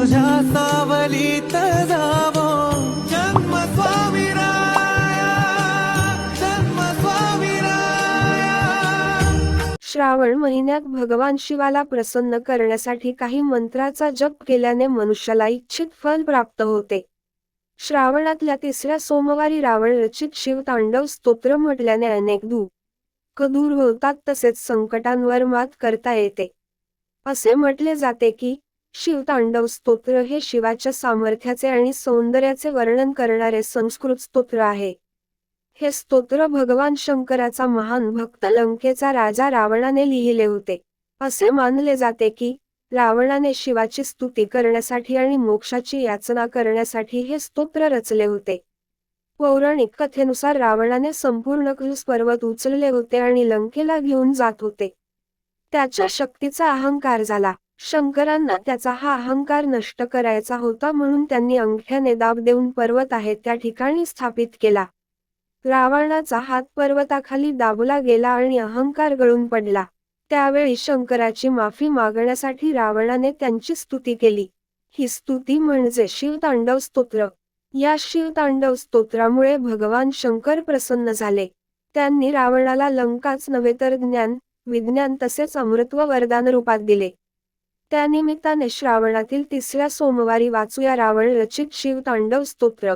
तुझ्या सावलीत जावो. जन्म स्वामी जन्म स्वामी श्रावण महिन्यात भगवान शिवाला प्रसन्न करण्यासाठी काही मंत्राचा जप केल्याने मनुष्याला इच्छित फल प्राप्त होते. श्रावणातल्या तिसऱ्या सोमवारी रावण रचित शिवतांडव स्तोत्र म्हटल्याने अनेक दुःख दूर होतात तसेच संकटांवर मात करता येते. असे म्हटले जाते की शिवतांडव स्तोत्र हे शिवाच्या सामर्थ्याचे आणि सौंदर्याचे वर्णन करणारे संस्कृत स्तोत्र आहे. हे स्तोत्र भगवान शंकराचा महान भक्त लंकेचा राजा रावणाने लिहिले होते. असे मानले जाते की रावणाने शिवाची स्तुती करण्यासाठी आणि मोक्षाची याचना करण्यासाठी हे स्तोत्र रचले होते. पौराणिक कथेनुसार रावणाने संपूर्ण कुस पर्वत उचलले होते आणि लंकेला घेऊन जात होते. त्याच्या शक्तीचा अहंकार झाला. शंकरांना त्याचा हा अहंकार नष्ट करायचा होता म्हणून त्यांनी अंगठ्याने दाब देऊन पर्वत आहे त्या ठिकाणी स्थापित केला. रावणाचा हात पर्वताखाली दाबला गेला आणि अहंकार गळून पडला. त्यावेळी शंकराची माफी मागण्यासाठी रावणाने त्यांची स्तुती केली. ही स्तुती म्हणजे शिवतांडव स्तोत्र. या शिवतांडव स्तोत्रामुळे भगवान शंकर प्रसन्न झाले. त्यांनी रावणाला लंकाच नव्हे तर ज्ञान विज्ञान तसेच अमृत्व वरदान रूपात दिले. त्यानिमित्ताने श्रावणातील तिसऱ्या सोमवारी वाचूया रावण रचित शिवतांडव स्तोत्र.